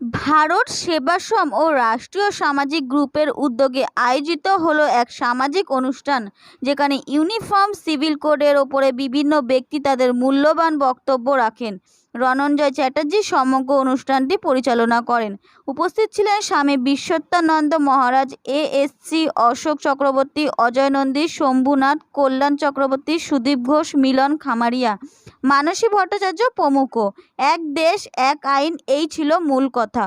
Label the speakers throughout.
Speaker 1: ভারত সেবাশ্রম ও রাষ্ট্রীয় সামাজিক গ্রুপের উদ্যোগে আয়োজিত হলো এক সামাজিক অনুষ্ঠান, যেখানে ইউনিফর্ম, সিভিল কোডের ওপরে বিভিন্ন ব্যক্তি তাদের মূল্যবান বক্তব্য রাখেন। রণঞ্জয় চ্যাটার্জি সমগ্র অনুষ্ঠানটি পরিচালনা করেন। উপস্থিত ছিলেন স্বামী বিশ্বত্যানন্দ মহারাজ এ এএসসি অশোক চক্রবর্তী অজয় নন্দী শম্ভুনাথ, কল্যাণ চক্রবর্তী, সুদীপ ঘোষ, মিলন খামারিয়া, মানসী ভট্টাচার্য প্রমুখ। এক দেশ, এক আইন, এই ছিল মূল কথা।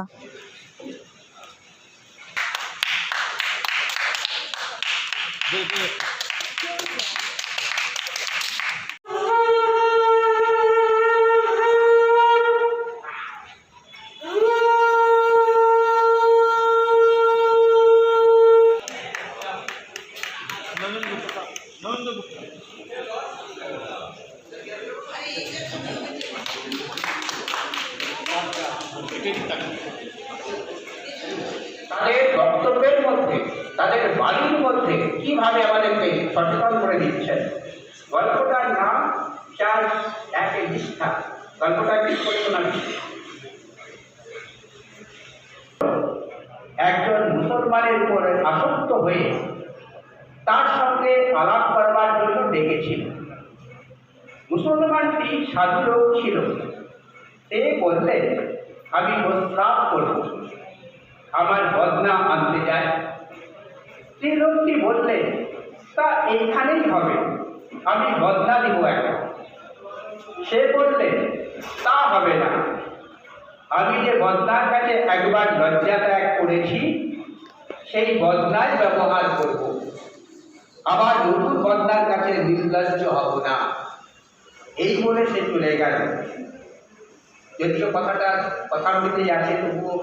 Speaker 2: তাদের বক্তব্যের মধ্যে, তাদের বাণীর মধ্যে কীভাবে আমাদেরকে সচেতন করে দিচ্ছেন? গল্পটার নাম চার একে নিষ্ঠা। গল্পটা কি একজন মুসলমানের উপরে আসক্ত হয়ে তার সঙ্গে আলাপ করবার জন্য ডেকেছিল। মুসলমানটি সাধু ছিল। সে বললেন আমি প্রস্রাব করব। আমার বদনা আনতে যায়। সে লোকটি বললে, তা এইখানেই হবে। আমি বদনা দিব এখন। সে বললে, তা হবে না। আমি যে বদনার কাছে একবার লজ্জা ত্যাগ করেছি, সেই বদনায় ব্যবহার করব। আবার নতুন বদনার কাছে নির্লজ্জ হব না। এই বলে সে চলে গেল। যদিও কথাটা কথার মধ্যেই আছে, তবুও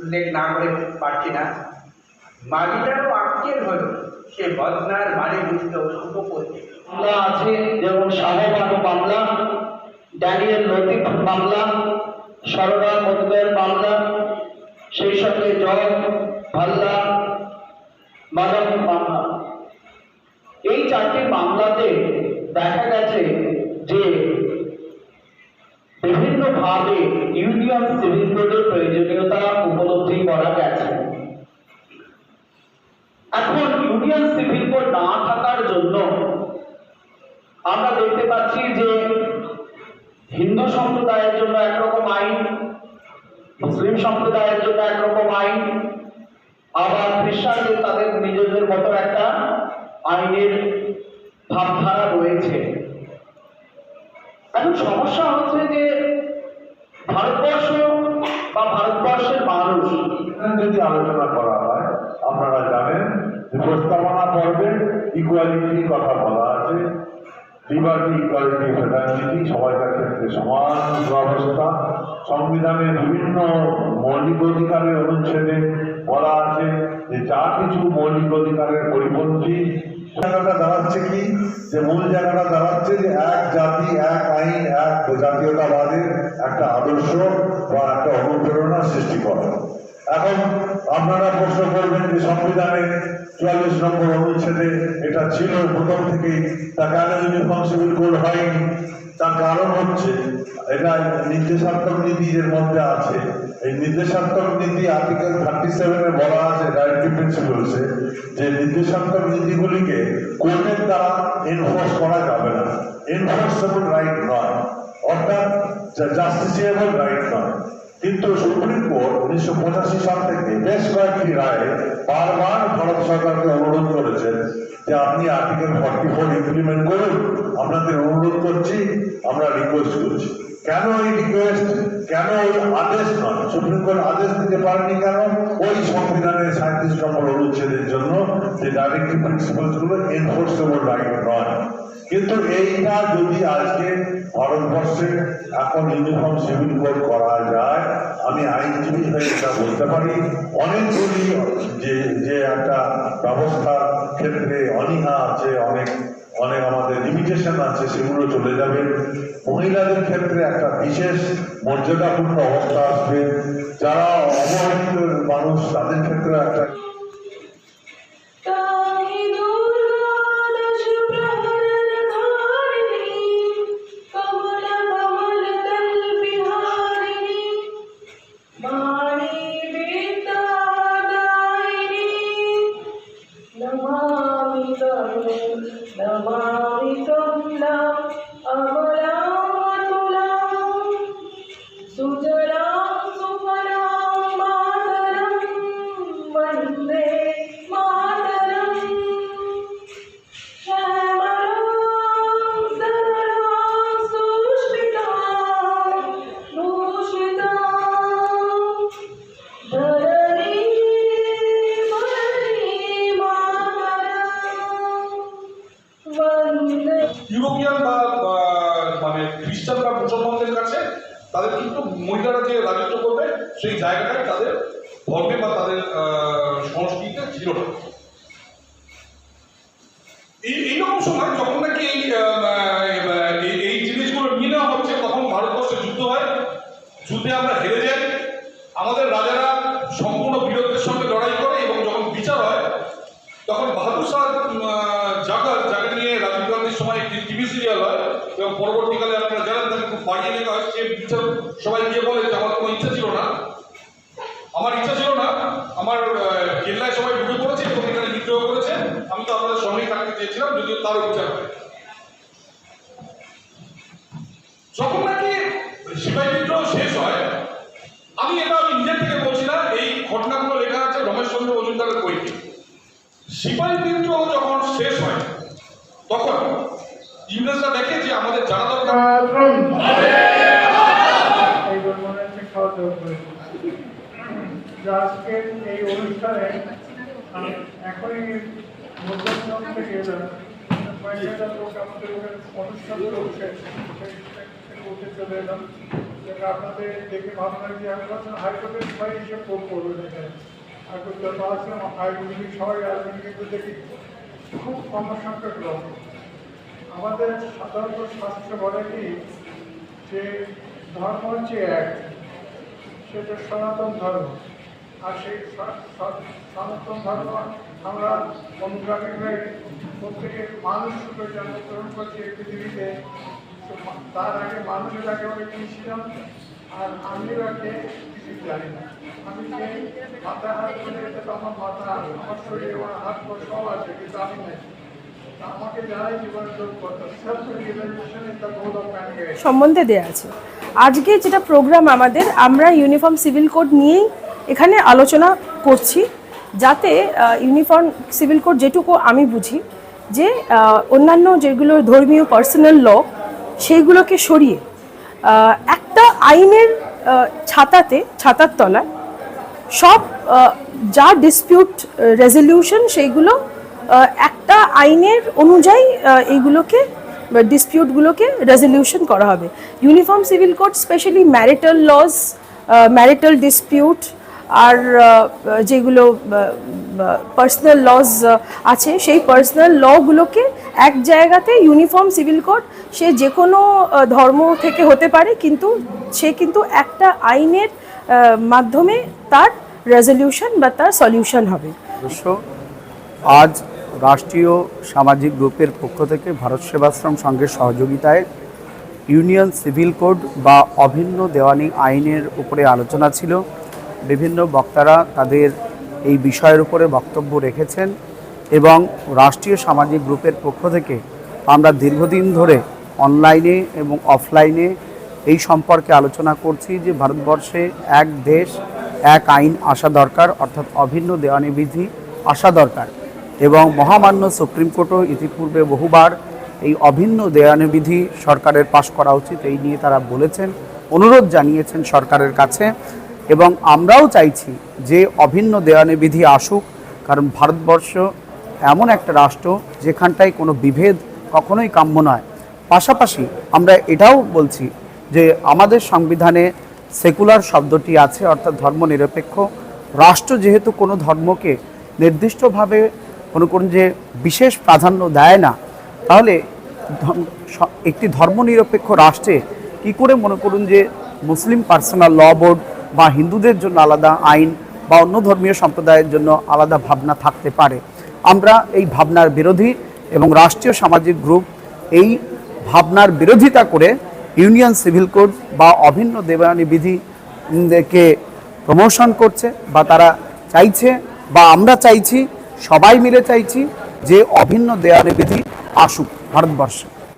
Speaker 2: উল্লেখ না করে পারছি না। মালিটারও আক্কেল হলো, সে বদনার মানে বুঝতে অসুখ করছে।
Speaker 3: মামলা আছে যেমন শাহবানু মামলা ড্যানিয়েল লতিফ মামলা সরদার মতদের মামলা সেই সঙ্গে জয়, ভাল্লা মাদাম মামলা এই চারটি মামলাতে দেখা গেছে যে বিভিন্নভাবে ইউনিয়ন সিভিল কোডের প্রয়োজনীয়তা উপলব্ধি করা গেছে। এখন ইউনিয়ন সিভিল কোড না থাকার জন্য আমরা দেখতে পাচ্ছি যে হিন্দু সম্প্রদায়ের জন্য একরকম আইন, মুসলিম সম্প্রদায়ের জন্য একরকম আইন, আবার খ্রিস্টানদের তাদের নিজেদের মতো একটা আইনের ভাবধারা রয়েছে। এখন সমস্যা হচ্ছে যে ভারতবর্ষ বা ভারতবর্ষের মানুষ।
Speaker 4: যদি আলোচনা করা হয়, আপনারা জানেন যে প্রস্তাবনা পর্বে ইকুয়ালিটির কথা বলা আছে। লিবার্টি ইকুয়ালিটি ক্ষেত্রে সমান সংবিধানের বিভিন্ন মৌলিক অধিকারের অনুচ্ছেদে বলা আছে যে যা কিছু মৌলিক অধিকারের পরিপন্থী, জায়গাটা দাঁড়াচ্ছে কি? যে মূল জায়গাটা দাঁড়াচ্ছে যে এক জাতি, এক আইন, এক জাতীয়তাবাদের একটা আদর্শ বা একটা সৃষ্টি করা এখন আপনারা প্রশ্ন করবেন যে সংবিধানের চুয়াল্লিশ নম্বর অনুচ্ছেদে এটা ছিল। প্রথম থেকেই তা কেন ইউনিফর্ম সিভিল কোড হয়নি, তার কারণ হচ্ছে এটা নির্দেশাত্মক নীতি এর মধ্যে আছে। এই নির্দেশাত্মক নীতি আর্টিকেল থার্টি সেভেনে বলা আছে ডাইরেক্টিভ প্রিন্সিপালসে যে নির্দেশাত্মক নীতিগুলিকে কোর্টের দ্বারা এনফোর্স করা যাবে না। এনফোর্সেবল রাইট নয়। অর্থাৎ জাস্টিসিয়েবল রাইট নয়। কিন্তু সুপ্রিম কোর্ট উনিশশো পঁচাশি সাল থেকে বেশ কয়েকটি রায়ে বারবার ভারত সরকারকে অনুরোধ করেছেন যে আপনি আর্টিকেল ফর্টি ফোর ইমপ্লিমেন্ট করুন আপনাদের অনুরোধ করছি, আমরা রিকোয়েস্ট করছি। কেন এই রিকোয়েস্ট কেন ওই আদেশ নয়? সুপ্রিম কোর্ট আদেশ দিতে পারেনি কেন? ওই সংবিধানের সাঁত্রিশ নম্বর অনুচ্ছেদের জন্য যে ডাইরেক্টিভ প্রিন্সিপালসগুলো এনফোর্সেবল রাইট নয়। কিন্তু এইটা যদি আজকে ভারতবর্ষে এখন ইউনিফর্ম সিভিল কোড করা যায়, আমি আইনজীবী হয়ে এটা বলতে পারি। অনেকগুলি যে যে একটা ব্যবস্থার ক্ষেত্রে অনীহা আছে, অনেক অনেক আমাদের লিমিটেশন আছে, সেগুলো চলে যাবে। মহিলাদের ক্ষেত্রে একটা বিশেষ মর্যাদাপূর্ণ অবস্থা আসবে। যারা অবহেলিত মানুষ, তাদের ক্ষেত্রে একটা
Speaker 5: ব্যবহৃত নাম
Speaker 6: সেই জায়গাটায় তাদের ধর্মে বা তাদের সংস্কৃতিতে ছিল না। এই এইরকম সময় যখন নাকি এই জিনিসগুলো নিয়ে নেওয়া হচ্ছে, তখন ভারতবর্ষে যুদ্ধ হয়। যুদ্ধে আমরা হেরে যাই। আমাদের রাজারা সম্পূর্ণ বীরত্বের সঙ্গে লড়াই করে এবং যখন বিচার হয়, তখন বাহাদুর শাহ জাগার জায়গা নিয়ে রাজীব গান্ধীর সময় একটি টিভি সিরিয়াল হয় এবং পরবর্তীকালে আপনারা জানেন তাকে খুব বাড়িয়ে লেখা হয় সে বিচার সবাই গিয়ে বলে যে আমার কোনো ইচ্ছা ছিল না। আমার ইচ্ছা ছিল না আমার কেল্লায় সবাই ঢুকে পড়েছে এবং এখানে বিদ্রোহ করেছে আমি তো আপনাদের সঙ্গেই থাকতে চেয়েছিলাম যদিও তারও বিচার হয় যখন নাকি সিপাহী বিদ্রোহ শেষ হয় আমি এটা আমি নিজের থেকে বলছি না এই ঘটনাগুলো লেখা আছে রমেশচন্দ্র মজুমদারের বইতে। সিপাহী বিদ্রোহ যখন শেষ হয় তখন ইংরেজরা দেখে যে আমাদের জানা দরকার
Speaker 7: এই মনে হচ্ছে খাওয়া দাওয়া করেছি যে আজকের এই অনুষ্ঠানে এখনই মধ্যম থেকে এলাম। কয়েকটা লোক আমাদের অনুষ্ঠান সেই উঠে চলে এলাম। আপনাদের দেখে ভালো লাগে যে আমি ভাবছিলাম হাইকোর্টের সবাই এসে ফোন করবেন এখানে হাইকোর্ট যত আসলাম হাইকোর্ট সবাই আসবেন কিন্তু দেখি খুব কম সংখ্যক লোক। আমাদের সাধারণত শাস্ত্র বলে কি যে ধর্ম হচ্ছে এক, সেটা সনাতন ধর্ম। আর সেই সনাতন ধর্ম আমরা অনুগামী হয়ে প্রত্যেকের মানুষ রূপে জন্মগ্রহণ করছি এই পৃথিবীতে তার আগে মানুষের আগে অনেক ছিলাম আর আমি আগে কিছু জানি না আমি যে মাথা হাত করে এটা তো আমার মাথা, আমার শরীরে, আমার হাত পা সব আছে, কিন্তু আমি নাই।
Speaker 8: সম্বন্ধে দেয়া আছে। আজকে যেটা প্রোগ্রাম আমাদের, আমরা ইউনিফর্ম সিভিল কোড নিয়েই এখানে আলোচনা করছি যাতে ইউনিফর্ম সিভিল কোড যেটুকু আমি বুঝি, যে অন্যান্য যেগুলো ধর্মীয় পার্সোনাল ল, সেইগুলোকে সরিয়ে একটা আইনের ছাতাতে, ছাতার তলায় সব যা ডিসপিউট রেজলিউশন সেইগুলো একটা আইনের অনুযায়ী এইগুলোকে ডিসপিউটগুলোকে রেজলিউশন করা হবে। Uniform civil code specially marital laws marital dispute আর যেগুলো পার্সোনাল লস আছে, সেই পার্সোনাল লগুলোকে এক জায়গাতে ইউনিফর্ম সিভিল কোড সে যে কোনো ধর্ম থেকে হতে পারে, কিন্তু সে কিন্তু একটা আইনের মাধ্যমে তার রেজলিউশন বা তার সলিউশন হবে।
Speaker 9: আজ রাষ্ট্রীয় সামাজিক গ্রুপের পক্ষ থেকে ভারত সেবাশ্রম সংঘের সহযোগিতায় ইউনিয়ন সিভিল কোড বা অভিন্ন দেওয়ানি আইনের উপরে আলোচনা ছিল। বিভিন্ন বক্তারা তাদের এই বিষয়ের উপরে বক্তব্য রেখেছেন এবং রাষ্ট্রীয় সামাজিক গ্রুপের পক্ষ থেকে আমরা দীর্ঘদিন ধরে অনলাইনে এবং অফলাইনে এই সম্পর্কে আলোচনা করছি যে ভারতবর্ষে এক দেশ, এক আইন আসা দরকার, অর্থাৎ অভিন্ন দেওয়ানি বিধি আসা দরকার। এবং মহামান্য সুপ্রিম কোর্টও ইতিপূর্বে বহুবার এই অভিন্ন দেওয়ানি বিধি সরকারের পাশ করা উচিত, এই নিয়ে তারা বলেছেন, অনুরোধ জানিয়েছেন সরকারের কাছে। এবং আমরাও চাইছি যে অভিন্ন দেওয়ানি বিধি আসুক, কারণ ভারতবর্ষ এমন একটা রাষ্ট্র যেখানটায় কোনো বিভেদ কখনোই কাম্য নয়। পাশাপাশি আমরা এটাও বলছি যে আমাদের সংবিধানে সেকুলার শব্দটি আছে, অর্থাৎ ধর্মনিরপেক্ষ। রাষ্ট্র যেহেতু কোনো ধর্মকে নির্দিষ্টভাবে কোনো কোনো যে বিশেষ প্রাধান্য দেয় না, তাহলে একটি ধর্মনিরপেক্ষ রাষ্ট্রে কি করে মনে করুন যে মুসলিম পার্সোনাল ল বোর্ড বা হিন্দুদের জন্য আলাদা আইন বা অন্য ধর্মীয় সম্প্রদায়ের জন্য আলাদা ভাবনা থাকতে পারে। আমরা এই ভাবনার বিরোধী এবং রাষ্ট্রীয় সামাজিক গ্রুপ এই ভাবনার বিরোধিতা করে ইউনিয়ন সিভিল কোড বা অভিন্ন দেবানী বিধিকে প্রমোশন করছে বা তারা চাইছে বা আমরা চাইছি, সবাই মিলে চাইছি যে অভিন্ন দেয়ানি বিধি আসুক ভারতবর্ষে।